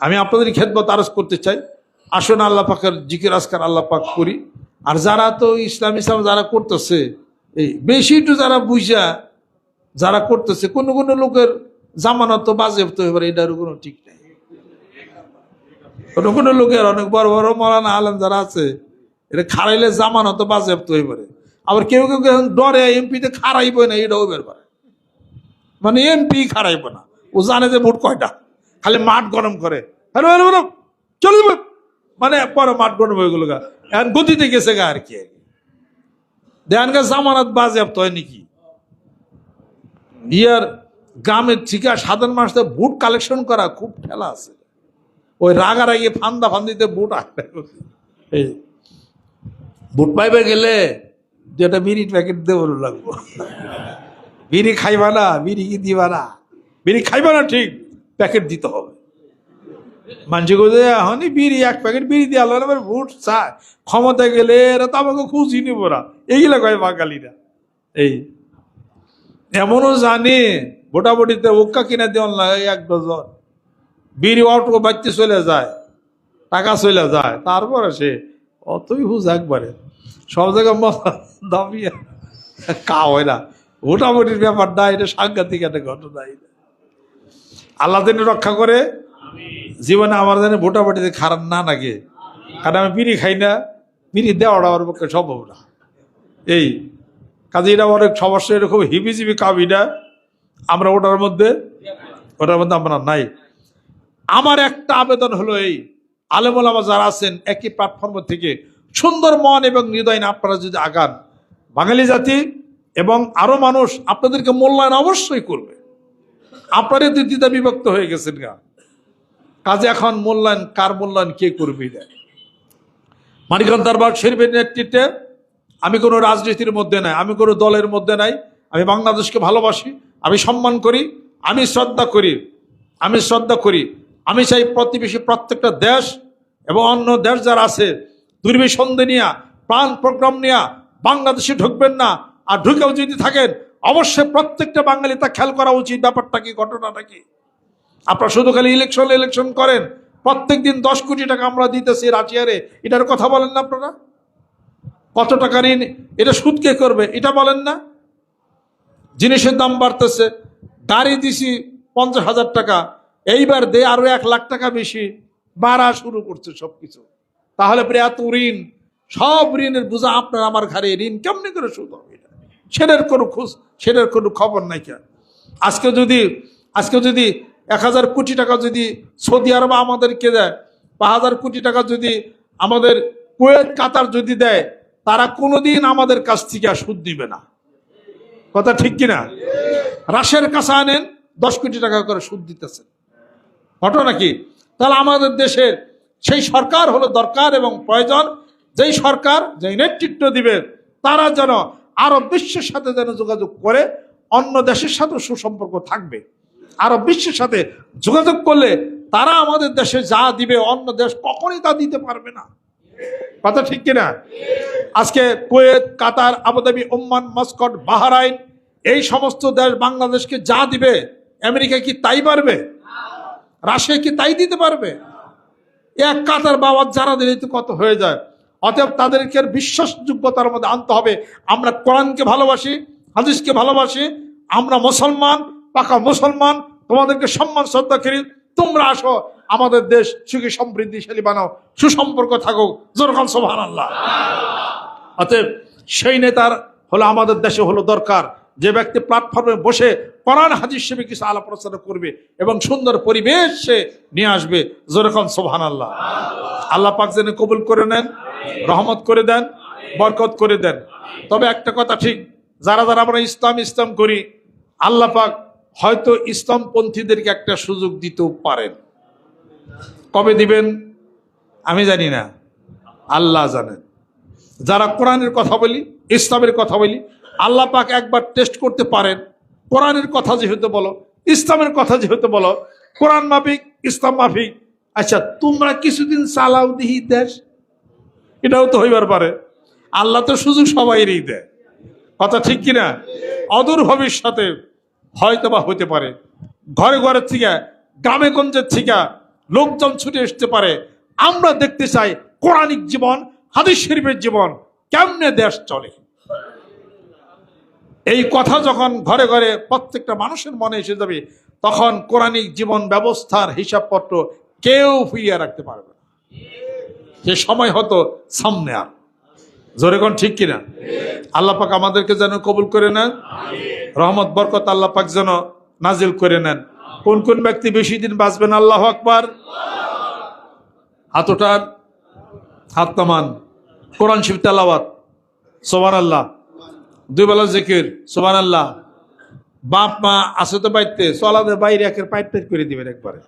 আমি আপনাদের খেদমত আরজ করতে চাই। আসুন আল্লাহ পাকের জিকির আজকার আল্লাহ পাক করি। আর যারা তো ইসলাম ইসলাম যারা করতেছে, এই বেশি একটু যারা বুঝা যারা করতেছে, কোনো কোনো লোকের জামানত তো বাজেপ্ত হয়ে পারে, এটারও কোনো ঠিক নাই। কোনো কোনো লোকের অনেক বড় বড় মরানা আলেম যারা আছে এটা খারাইলে জামানত বাজেপ্ত হয়ে পারে। আবার কেউ কেউ কেউ ডরে, এমপিতে খারাইব না, এটাও বের পারে মানে এমপি খারাইব না। ও জানে যে ভোট কয়টা। খালি মাঠ গরম করে। হ্যালো হ্যালো হ্যালো চলে যাবে। মানে পরে মাঠ গরম হয়ে গেল গা। এখন গতিতে গেছে গা আর কি। দেন গা জামানত বাজেপ্ত হয় নাকি? ইয়ার গ্রামের ঠিকা সাধারণ মানুষদের বুট কালেকশন করা খুব ঠেলা আছে। ওই রাগারাগি ফান্দা ফান্দিতে বুট আটকে এই বুট পাইবে গেলে যেটা বিড়ি প্যাকেট দেবো লাগবো। বিড়ি খাইবা না বিড়ি কি দিবা না? বিড়ি খাইবা না ঠিক। প্যাকেট দিতে হবে। মানুষ কোথায় এখনই বিড়ি, এক প্যাকেট বিড়ি দিয়ে আল্লাহ এবার ভোট চায়। ক্ষমতা গেলে এরা তো আমাকে খুঁজি নিব না। এইগুলো কয় বাঙালিরা? এই এমনও জানে, ভোটাভুটিতে ওক্কা কিনে দেওয়ান লাগে এক ডজন। বিড়ি অটো বাচ্চা চলে যায়, টাকা চলে যায়, তারপরে সে অতই হুজ একবারে। সব জায়গায় দামিয়ে কা হয় না। ভোটাভুটির ব্যাপারটা, এটা সাংঘাতিক একটা ঘটনা। এটা আল্লাহ রক্ষা করে। জীবনে আমার জানে ভোটাভুটিতে খারাপ না লাগে। কারণ আমি বিড়ি খাই না, বিড়ি দেওয়াটা আমার পক্ষে সম্ভব না। এই, কাজে এটা অনেক সমস্যা এরকম হিবিজিবি কাবিনা আমরা ওটার মধ্যে ওটার মধ্যে আমরা নাই। আমার একটা আবেদন হলো এই আলেমুলামা যারা আছেন, একই প্ল্যাটফর্ম থেকে সুন্দর মন এবং হৃদয় আপনারা যদি আগান। বাঙালি জাতি এবং আরও মানুষ আপনাদেরকে মূল্যায়ন অবশ্যই করবে। আপনারই তো দ্বিধা বিভক্ত হয়ে গেছেন গা। কাজে এখন মূল্যায়ন, কার মূল্যায়ন কে করবে এটা? মানিকান্ত দরবার শরীফের নেতৃত্বে আমি কোনো রাজনীতির মধ্যে নাই, আমি কোনো দলের মধ্যে নাই, আমি বাংলাদেশকে ভালোবাসি, আমি সম্মান করি, আমি শ্রদ্ধা করি, আমি শ্রদ্ধা করি, আমি চাই প্রতিবেশী প্রত্যেকটা দেশ এবং অন্য দেশ যারা আছে, দুর্বিসন্ধি নিয়া, প্রাণ প্রোগ্রাম নিয়া, বাংলাদেশে ঢুকবেন না, আর ঢুকেও যদি থাকেন অবশ্যই প্রত্যেকটা বাঙালি তা খেয়াল করা উচিত, ব্যাপারটা কি, ঘটনাটা কি? আপনারা শুধু খালি ইলেকশন ইলেকশন করেন প্রত্যেক দিন দশ কোটি টাকা আমরা দিতেছি রাশিয়ারে এটার কথা বলেন না আপনারা? কত টাকা ঋণ? এটা সুদ কে করবে? এটা বলেন না? জিনিসের দাম বাড়তেছে গাড়ি দিছি পঞ্চাশ হাজার টাকা, এইবার দে আরও এক লাখ টাকা বেশি, বাড়া শুরু করছে সবকিছু। তাহলে এত ঋণ, সব ঋণের বোঝা আপনার আমার ঘরে ঋণ কেমনি করে সুদ হবে সেটার কোনো খোঁজ সেটার কোনো খবর নাই কেন? আজকে যদি আজকে যদি এক হাজার কোটি টাকা যদি সৌদি আরব আমাদেরকে দেয়, বা হাজার কোটি টাকা যদি আমাদের কুয়েত, কাতার যদি দেয়, তারা কোনোদিন আমাদের কাছ থেকে সুদ দিবে না। কথা ঠিক কিনা? রাশের কাছে আনেন, দশ কোটি টাকা করে সুদ দিতেছেন। ঘটনা কি? তাহলে আমাদের দেশের সেই সরকার হলো দরকার এবং প্রয়োজন, যেই সরকার যেই নেতৃত্ব দিবে, তারা যেন আরব বিশ্বের সাথে যেন যোগাযোগ করে, অন্য দেশের সাথে সুসম্পর্ক থাকবে। আরব বিশ্বের সাথে যোগাযোগ করলে তারা আমাদের দেশে যা দিবে, অন্য দেশ কখনই তা দিতে পারবে না। কথা ঠিক কিনা? আজকে Kuwait, Qatar, Abu Dhabi, Oman, Muscat, Bahrain, এই সমস্ত দেশ বাংলাদেশকে যা দিবে, আমেরিকা কি তাই পারবে? রাশিয়া কি তাই দিতে পারবে? এক কাতার বাবার যারা দিলে কত হয়ে যায়। অতএব তাদেরকে বিশ্বাসযোগ্যতার মধ্যে আনতে হবে। আমরা কোরআনকে ভালোবাসি, হাদিসকে ভালোবাসি, আমরা মুসলমান, পাকা মুসলমান, তোমাদেরকে সম্মান, শ্রদ্ধা করি, তোমরা আসো, আমাদের দেশ সুখী সমৃদ্ধিশালী বানাও, সুসম্পর্ক থাকুক যেরকম সোভান আল্লাহ অতএব সেই নেতার হলো আমাদের দেশে হলো দরকার, যে ব্যক্তি প্ল্যাটফর্মে বসে কোরআন হাজির হিসেবে কিছু আলাপ আলোচনা করবে এবং সুন্দর পরিবেশ সে নিয়ে আসবে যেরকম সোহান আল্লাহ আল্লাহ পাক যেন কবুল করে নেন। রহমত করে দেন, বরকত করে দেন। তবে একটা কথা ঠিক, যারা যারা আমরা ইসলাম ইসলাম করি, আল্লাহ পাক হয়তো ইসলামপন্থীদেরকে একটা সুযোগ দিতেও পারেন। কবে দিবেন? আমি জানি না। আল্লাহ জানেন। যারা কোরআনের কথা বলি, ইসলামের কথা বলি, আল্লাহ পাক একবার টেস্ট করতে পারেন। কোরআনের কথা যেহেতু বলো, ইসলামের কথা যেহেতু বলো, কোরআন মাফিক, ইসলাম মাফিক। আচ্ছা তোমরা কিছুদিন চালাও দিহি দেশ এটাও তো হইবার পারে। আল্লাহ তো সুযোগ সবাইরই দেয়। কথা ঠিক কিনা? অদূর ভবিষ্যতে হয়তো বা হতে পারে। ঘরে ঘরের থেকে, গ্রামে গঞ্জের থেকে লোকজন ছুটে আসতে পারে। আমরা দেখতে চাই কোরআনিক জীবন, হাদিস শরীফের জীবন কেমনে দেশ চলে। এই কথা যখন ঘরে ঘরে প্রত্যেকটা মানুষের মনে এসে যাবে, তখন কোরআনিক জীবন ব্যবস্থার হিসাবপত্র কেউ ফিরিয়ে রাখতে পারবে না। সে সময় হতো সামনে আর। জোরে কোন ঠিক কিনা? আল্লাহ পাক আমাদেরকে যেন কবুল করে নেন। রহমত, বরকত আল্লাহ পাক যেন নাজিল করে নেন। কোন কোন ব্যক্তি বেশি দিন বাঁচবেন আল্লাহ আকবার। হাত ওঠান। হাত নামান। কোরআন শিব তেলাওয়াত। সোবান আল্লাহ দুই বেলা জিকির। সোবান আল্লাহ বাপ, মা আছে তো বাইতে চলাদের বাইরে একের পাইপ করে দিবেন একবারে।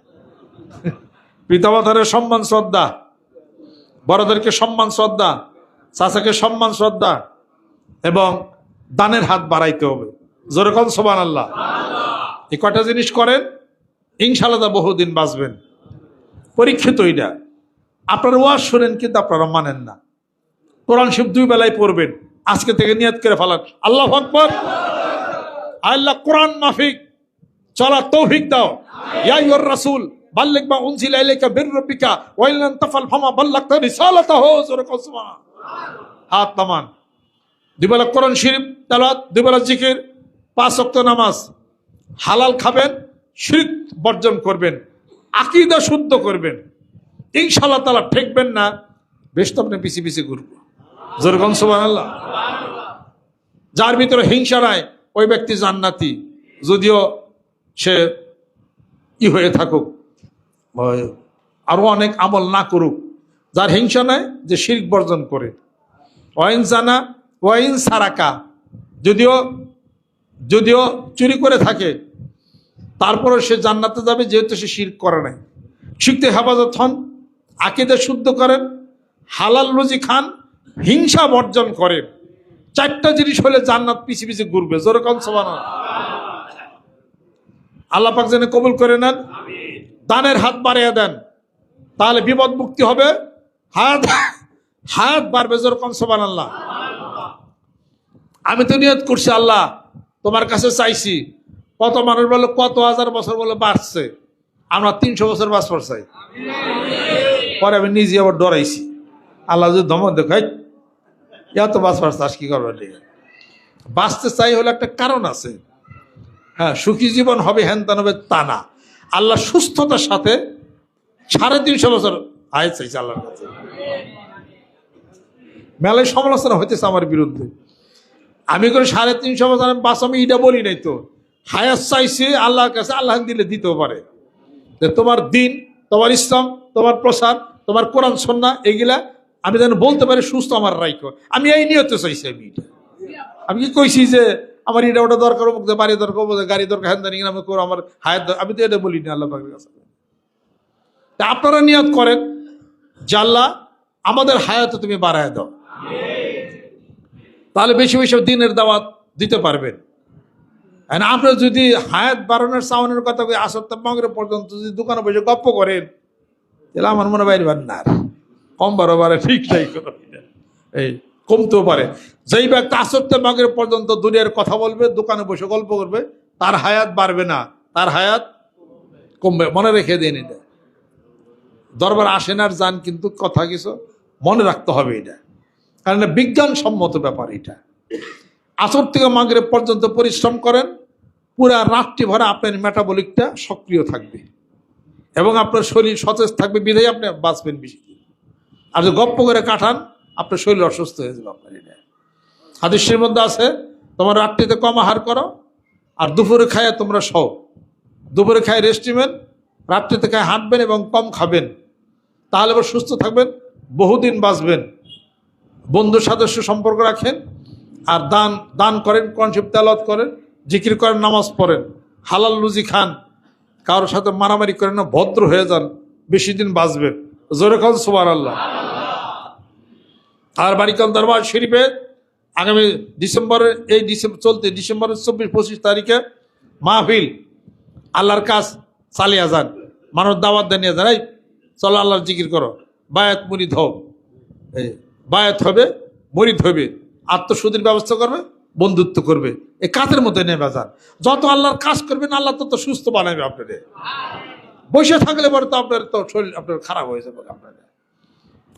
পিতামাতারের সম্মান, শ্রদ্ধা। বড়দেরকে সম্মান, শ্রদ্ধা, চাচাকে সম্মান, শ্রদ্ধা এবং দানের হাত বাড়াইতে হবে। যেরকম সোবান আল্লাহ এই কটা জিনিস করেন? ইনশাল্লাহ বহুদিন বাঁচবেন। পরীক্ষিত এটা। আপনার ওয়াজ শোনেন কিন্তু আপনারা মানেন না। কোরআন শিব দুই বেলায় পড়বেন। আজকে থেকে নিয়ত করে ফেলান। আল্লাহ আকবর। আল্লাহ কোরআন মাফিক। চলা তৌফিক দাও। ইয়া ইউর রাসূল। বাল্লিক মা উনজিলা ইলাইকা বির রাব্বিকা ওয়া ইল্লাম তাফাল ফামা বাল্লাগতা রিসালাতাহু যুরকা সুবহান হাত নামান। দুবেলা কোরআন শরীফ, তেলাওয়াত দুবেলা জিকির, পাঁচ ওয়াক্ত নামাজ। হালাল খাবেন, শিরক বর্জন করবেন, আকীদা শুদ্ধ করবেন। ইনশাআল্লাহ তাআলা ঠেকবেন না, বেশ তো আপনি পিছিয়ে পিছিয়ে ঘুরবো। যেরকম সুবহানাল্লাহ। যার ভিতরে হিংসা নাই, ওই ব্যক্তি জান্নাতি। যদিও সে ই হয়ে থাকুক। ওই আরও অনেক আমল না করুক, যার হিংসা নাই যে শিরক বর্জন করে। জানা, ওয়াইন সারাকা, যদিও যদিও চুরি করে থাকে তারপরে সে জান্নাতে যাবে যেহেতু সে শিরক করে নাই। শিখতে হেফাজত হন, আকিদে শুদ্ধ করেন, হালাল রুজি খান, হিংসা বর্জন করেন। চারটা জিনিস হলে জান্নাত পিছিয়ে পিছিয়ে ঘুরবে। যেরকম সবানা আল্লাহ পাক যেন কবুল করে নেন। দানের হাত বাড়িয়ে দেন, তাহলে বিপদ মুক্তি হবে। হাত হাত বাড়বে যেরকম সবান আল্লাহ আমি তো নিয়ত করছি, আল্লাহ, তোমার কাছে চাইছি, কত মানুষ বলে, কত হাজার বছর বলে বাঁচছে আমরা তিনশো বছর বাঁচবার চাই। পরে আমি নিজে আবার ডরাইছি। আল্লাহ যদি ধমক দেখাই এত বাঁচবার চাষ কি করবে? বাঁচতে চাই হলে একটা কারণ আছে। হ্যাঁ সুখী জীবন হবে হ্যান ত্যান হবে তা না। আল্লাহ সুস্থতার সাথে সাড়ে তিনশো বছর আয় চাইছে আল্লাহর কাছে। মেলায় সমালোচনা হইতেছে আমার বিরুদ্ধে। আমি করে সাড়ে তিনশো বছর, আমি বাস, আমি এটা বলি নাই তো। হায়াত চাইছে আল্লাহর কাছে, আল্লাহ দিলে দিতেও পারে। যে তোমার দিন, তোমার ইসলাম, তোমার প্রসার, তোমার কোরআন, সন্না এগুলা আমি যেন বলতে পারি সুস্থ আমার রাইখ। আমি এই নিয়তে চাইছি আমি আমি কি কইছি যে আমার এটা ওটা দরকার অমুক বাড়ি দরকার গাড়ি দরকার, হ্যান আমি করো, আমার হায়াত। আমি তো এটা বলিনি আল্লাহ পাকের কাছে তা আপনারা নিয়ত করেন জাল্লা আমাদের হায়াত তুমি বাড়ায় দাও তাহলে বেশি বেশি দিনের দাওয়াত দিতে পারবেন আপনার যদি হায়াত বাড়ানোর সাউনের কথা কই, আসর মগরে পর্যন্ত যদি দোকানে বসে গপ্প করেন, তাহলে আমার মনে বাইরে না। কম বারো বারে ঠিক নাই এই কমতেও পারে। যেই ব্যক্তি আসরতে মগরে পর্যন্ত দুনিয়ার কথা বলবে, দোকানে বসে গল্প করবে, তার হায়াত বাড়বে না, তার হায়াত কমবে। মনে রেখে দিন এটা। দরবার আসেন আর যান কিন্তু কথা কিছু মনে রাখতে হবে এটা। কারণ বিজ্ঞানসম্মত ব্যাপার এটা। আসর থেকে মাগরে পর্যন্ত পরিশ্রম করেন, পুরা রাতটি ভরে আপনার মেটাবলিকটা সক্রিয় থাকবে। এবং আপনার শরীর সতেজ থাকবে, বিধায় আপনি বাঁচবেন বেশি। আর গপ্প করে কাটান আপনার শরীর অসুস্থ হয়ে যাবে আপনার এটা। হাদিসের মধ্যে আছে, তোমার রাত্রিতে কম আহার করো, আর দুপুরে খায় তোমরা সও দুপুরে খায় রেস্ট নেবেন, রাত্রিতে খায় হাঁটবেন এবং কম খাবেন। তাহলে আবার সুস্থ থাকবেন, বহুদিন বাঁচবেন। বন্ধু সদস্য সম্পর্ক রাখেন, আর দান দান করেন, কনসেপ্ট তেলত করেন, জিকির করেন, নামাজ পড়েন। হালাল লুজি খান, কারোর সাথে মারামারি করেন না, ভদ্র হয়ে যান, বেশি দিন বাঁচবেন। জোরে খান সুবার আল্লাহ আর বাড়িকাল দরবার শরীফে আগামী ডিসেম্বরের এই ডিসেম্বর চলতে ডিসেম্বরের চব্বিশ, পঁচিশ তারিখে মাহফিল। আল্লাহর কাজ চালিয়ে যান মানুষ দাওয়াত দেন নিয়ে যান। এই, চলো আল্লাহর জিকির করো। বায়াত মুরিদ হও বায়াত হবে, মরিদ হবে। আত্মশুদ্ধির ব্যবস্থা করবে, বন্ধুত্ব করবে। এই কাজের মধ্যে নেমে যান। যত আল্লাহর কাজ করবেন, আল্লাহ তত সুস্থ বানাবে আপনাদের। বসে থাকলে পরে তো আপনার তো শরীর আপনার খারাপ হয়ে যাবে আপনার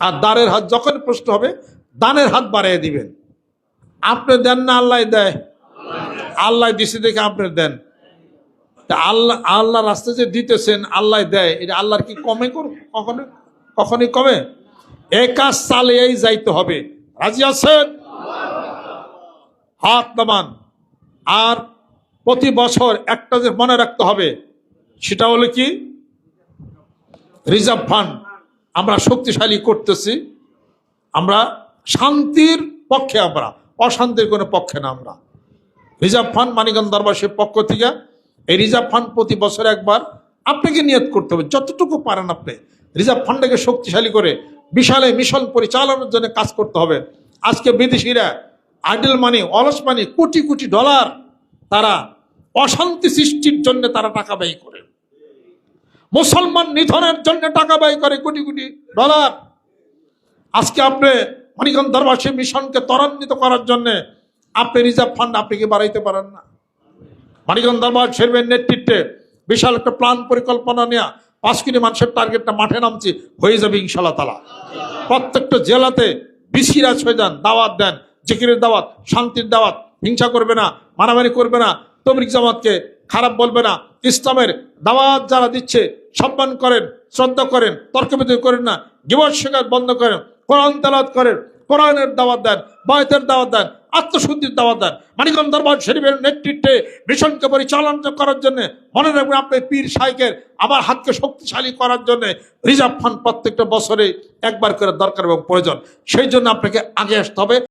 আর দ্বারের হাত যখন প্রশ্ন হবে, দানের হাত বাড়িয়ে দিবেন। আপনি দেন না, আল্লাহ দেয়। আল্লাহ দিছে দেখে আপনি দেন। তা আল্লাহ আল্লাহ রাস্তা যে দিতেছেন, আল্লাহ দেয়। এটা আল্লাহর কি কমে কখনো, কখনই কমে? এই কাজ চালিয়েই যাইতে হবে। রাজি আছেন? হাত নামান। আর প্রতি বছর একটা যে মনে রাখতে হবে, সেটা হলো কি? Reserve fund. আমরা শক্তিশালী করতেছি, আমরা শান্তির পক্ষে আমরা, অশান্তির কোনো পক্ষে না আমরা। রিজার্ভ ফান্ড মানিকগঞ্জ দরবাসের পক্ষ থেকে এই রিজার্ভ ফান্ড প্রতি বছর একবার আপনাকে নিয়ত করতে হবে, যতটুকু পারেন আপনি। রিজার্ভ ফান্ডকে শক্তিশালী করে বিশালে মিশন পরিচালনার জন্য কাজ করতে হবে। আজকে বিদেশিরা আইডল মানি, অলস মানি, কোটি কোটি ডলার তারা অশান্তি সৃষ্টির জন্য তারা টাকা ব্যয় করে। মুসলমান নিধনের জন্য টাকা ব্যয় করে কোটি কোটি ডলার। আজকে আপনি মানিকগঞ্জ দরবাসী মিশনকে ত্বরান্বিত করার জন্য আপনি রিজার্ভ ফান্ড আপনি কি বাড়াইতে পারেন না? মানিকগঞ্জ দরবার শেরবের নেতৃত্বে বিশাল একটা প্ল্যান পরিকল্পনা নেওয়া পাঁচ কোটি মানুষের টার্গেটটা মাঠে নামছি, হয়ে যাবে ইনশাল্লাহ তালা। প্রত্যেকটা জেলাতে বিসিরাজ হয়ে যান, দাওয়াত দেন, জিকিরের দাওয়াত, শান্তির দাওয়াত, হিংসা করবে না, মারামারি করবে না তবলিক জামাতকে খারাপ বলবে না, ইসলামের দাওয়াত যারা দিচ্ছে সম্মান করেন, শ্রদ্ধা করেন, তর্ক বিতর্ক করেন না গিবত শেখার বন্ধ করেন, কোরআন তালাত করেন, কোরআনের দাওয়াত দেন, বয়তের দাওয়াত দেন, আত্মশুদ্ধির দাওয়াত দেন। মানিকগঞ্জ দরবার শরীফের নেতৃত্বে মিশনকে পরিচালনা করার জন্য মনে রাখবেন আপনি পীর সাইকের আবার হাতকে শক্তিশালী করার জন্য রিজার্ভ ফান্ড প্রত্যেকটা বছরে একবার করে দরকার এবং প্রয়োজন। সেই জন্য আপনাকে আগে আসতে হবে।